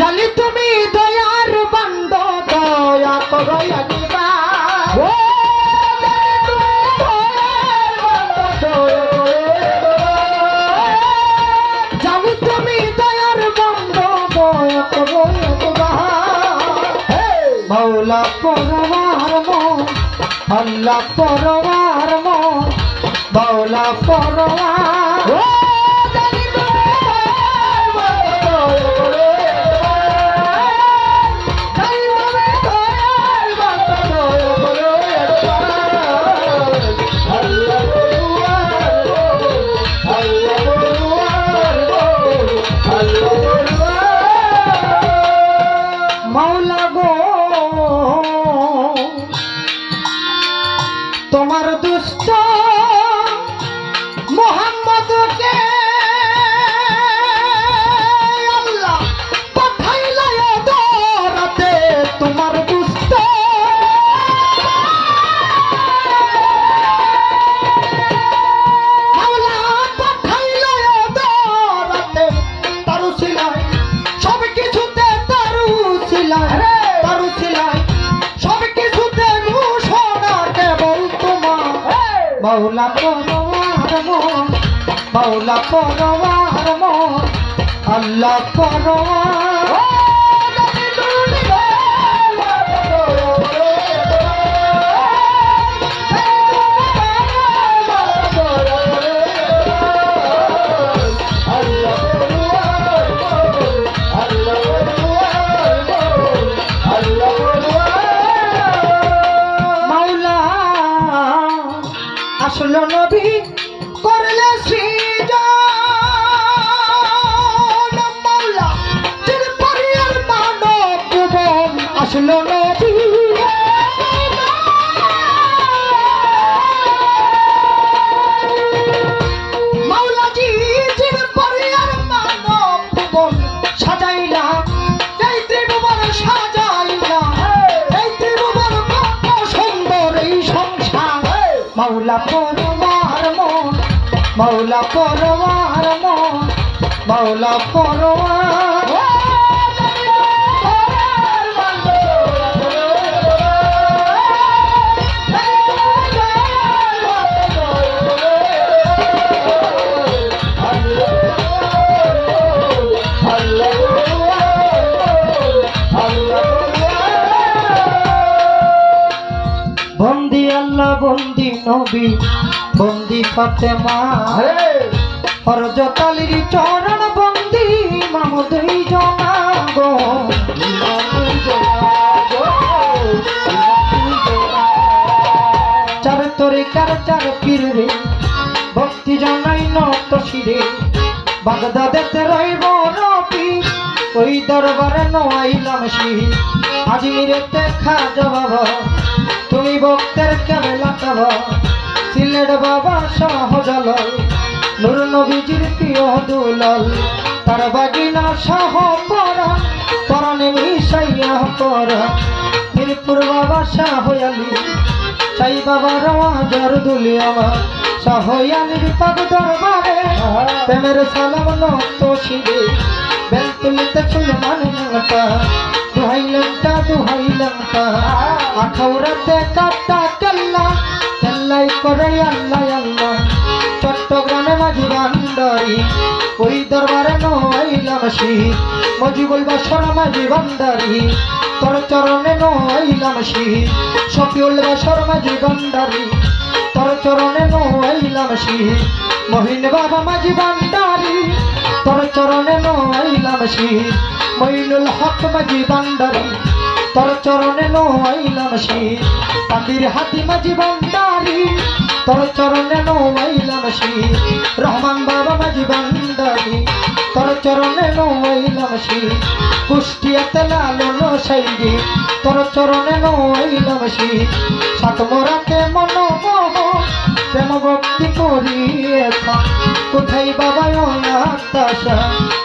জানি তুমি দয়ার বান্দ দয়া করো আনিবা ও জানি তুমি দয়ার বান্দ দয়া করো মৌলা পরমার মন, আল্লাহ মৌলা পরমার মাওলা পরমার মন মাওলা পরমার মন আল্লাহ পরওয়ার আসলো নবী করলে সৃজন মাওলা আসলো মাওলা পরমার মৌলা পরমার বন্দি আল্লাহ বন্দি নবী বন্দি ফাতেমা। হরজতালির চরণ বন্দি মামুদই জনাগো চার তরিকার চার পীর রে ভক্তি জানাই নত শিরে। বাগদাদেতে রইব রবি ওই দরবারে নোয়াইলাম শিহি আজমিরেতে খাজা বাবা তুমি ভক্তের কেবেলা কাবা সিলেট বাবা সহজল নুর নবীজির প্রিয় দুলাল। তার বাগিনা সহ পরা পরাণে মিশাইয়া পরা। মিরপুর বাবা শাহয়ালি চাই বাবা রাজার দুলি আমার। শাহয়ালির পাগ দরবারে প্রেমের সালাম নত শিরে বেল তুলিতে চুল মানে দুহাইলামটা দুহাইলামটা আখাউরাতে কাটা কেল্লা, কেল্লাই করে আল্লাহ আল্লাহ। চট্টগ্রামে মাঝি ভান্ডারি, ওই দরবারে নইলাম শীত মজিবুল বাসর মাঝি ভান্ডারি, তোর চরণে নইলাম শীত শফিউল বাসর মাঝি ভান্ডারি, তোর চরণে নইলাম শীত মহিন বাবা মাঝি ভান্ডারি, তোর চরণে নইলাম শীত মইনুল হক মাঝি ভান্ডারি তোর চরণে নইলাম শীত তান্দির হাতি মাঝি ভান্ডারি তোর চরণে নইলাম শীত রহমান বাবা মাঝি ভান্ডারি তোর চরণে নইলাম শীত কুষ্টিয়াতে লালন সাইজি তোর চরণে নইলাম শীত মোরাতে মনোমোহ প্রেম ভক্তি করিয়েছ। কোথায় বাবা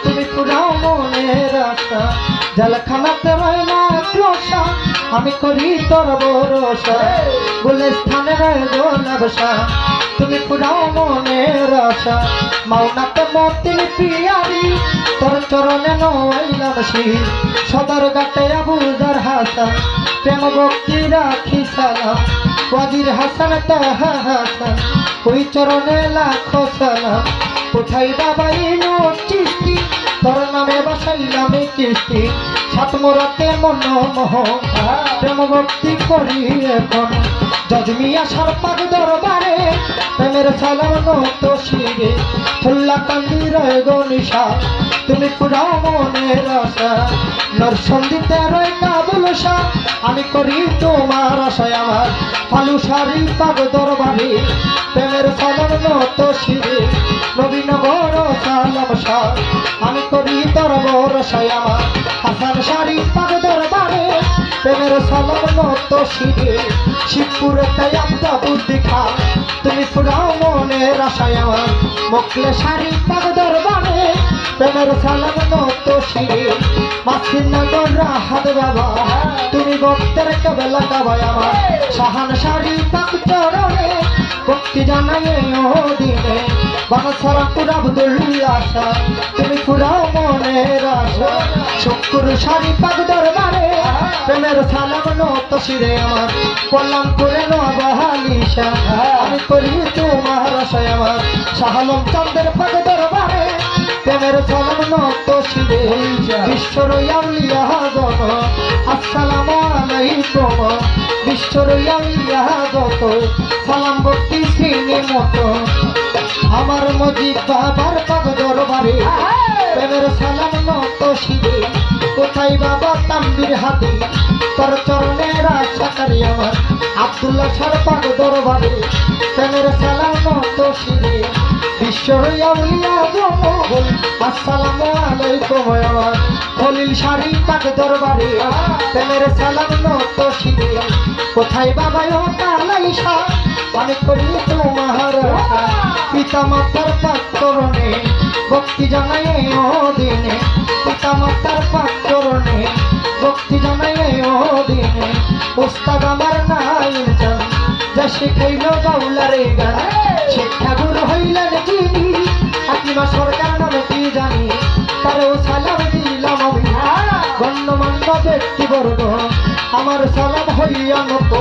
তুমি পুরাও মনের আশা, জলখানাতে রইলা ক্লোশা আমি করি তোর ভরসা, বলে স্থানের গোলাবসা তুমি পুরাও মনের আশা, মাওনাতে মতির পিয়ারি। তোর চরণে নইলাম শির সদর গাটে আবুজার হাসান প্রেম ভক্তি রাখি সালাম ওয়াজির হাসান তাহা হাসান ওই চরণে লাখো সালাম কোথায় বাবাই চিস্তি তোর নামে বাসাইলাম কিস্তি সাত মোরাতে মন মোহ করি এখন। জজমিয়া সারপাক দরবারে প্রেমের সালাম নত শিরে। ফুল্লা কান্দি রয় গনিশা তুমি পুরা মনের আশা। নরসন্দিতে রয় কাবুলসা আমি করি তোমার আশায় আমার। ফালু সারি পাগ দরবারে প্রেমের সালাম নত শিরে। নবীনগর আমি করি তোর বরসায় আমার হাসান শাড়ি পাগ দরবারে, প্রেমের সালাম নত শিরে শিবপুরে তাই আমদা বুদ্ধি খা তুমি ফুরাও মনের আশায় মকলে শাড়ি পাগ দরবারে, প্রেমের সালাম নত শিরে মাসির নগর রাহাত বাবা, তুমি ভক্তের কেবেলা কাবায় আমার। শাহান শাড়ি পাক চরণে, ভক্তি জানাই ও দিনে। বানসারাপুর আব্দুল্লাহ আশা। তুমি ফুরাও মনের আশা। শুক্র শাড়ি পাক দরবারে প্রেমের সালাম নত শিরে আমার। পল্লাম করে নবাহালিশা আমি করি তোমার আশায় আমার। শাহালম চন্দ্রের পাক দরবারে প্রেমের সালাম নত শিরে। বিশ্বর আউলিয়া গণ আসসালামু আলাইকুম। বিশ্বর আউলিয়া গত সালাম মজিদ বাবার পাগ দরবারে। প্রেমের সালাম নত শিবে। কোথায় বাবা তাম্বির হাতে? তোর চরণের আশা করি আমার। আব্দুল্লাহ সার পাগ দরবারে। প্রেমের সালাম নত বিশ্ব বিশ্বর উলিয়া গণ আসসালামু আলাইকুম খলিল শাড়ি পাক দরবারে। প্রেমের সালাম নত শিরে কোথায় বাবা ও কালাইশা অনেক করি তোমার পিতা মাতার পাক করণে ভক্তি জানাই ও দিনে পিতা মাতার পাক করণে ভক্তি জানাই ও দিনে উস্তাদ আমার নাই জান, যা শিখাইল বাউলারে গান। ব্যক্তিবর্গ আমার সালাম হইয়া নত।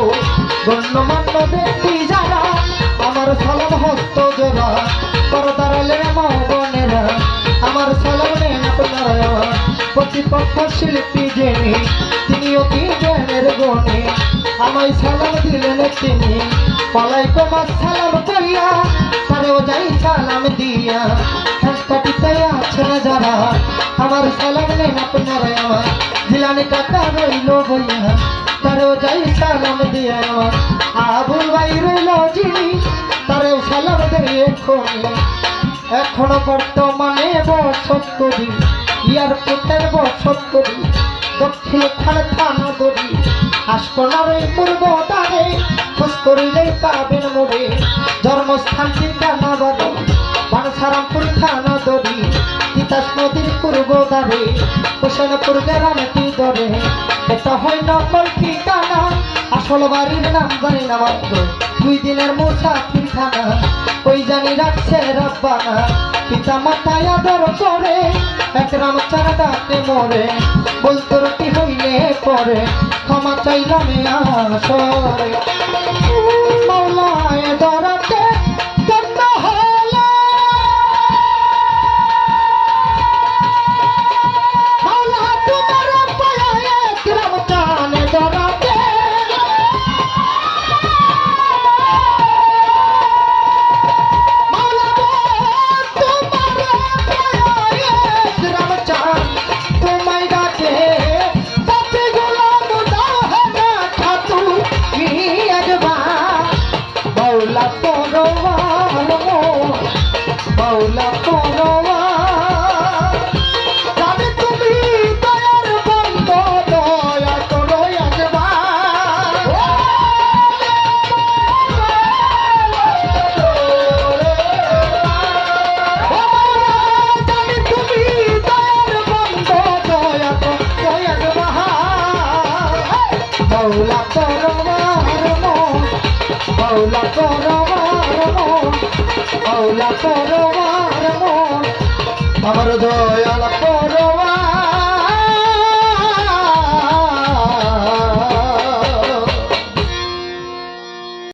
গণ্যমান্য ব্যক্তি যারা, আমার সালাম হস্ত জোড়া পরদারালে মা বোনেরা, আমার সালাম নেন আপনারা। প্রতিপক্ষ শিল্পী জেনে তিনি অতি জ্ঞানের গণে। আমায় সালাম দিলেন তিনি। পালাইকুম সালাম কইয়া তারেও যাই সালাম দিয়া। হাসপাটিতে আছেন যারা, আমার সালাম নেন আপনারা। আমার জিলানি কাকা রইল বইয়া, তারেও যাই সালাম দিয়া আবুল ভাই রইল যিনি, তারেও সালাম দিয়ে এখনও বর্তমানে বসত্তরি ইয়ার পুতের বসত্তরি দক্ষিণ খান থানা দরি হাসপনার এই পূর্ব দ্বারে, খোঁজ করিলেই পাবেন মোড়ে। জন্মস্থান ঠিকানা বাদে বানসারামপুর থানা দরি তিতাস নদীর পূর্ব দ্বারে হোসেনপুর গ্রামটি ধরে এটা হয় নকল ঠিকানা, আসল বাড়ির নাম জানি না মাত্র। দুই দিনের মুসাফির খানা ওই জানি রাখছে রব্বানা। পিতা মাতায় আদর করে, এক রাম চারা ডাকে মরে। বলতো রুটি হইলে পরে, ক্ষমা চাইলাম আসরে মৌলা করবার মন মৌলা করবার মন মৌলা করবার মন। আমার দয়াল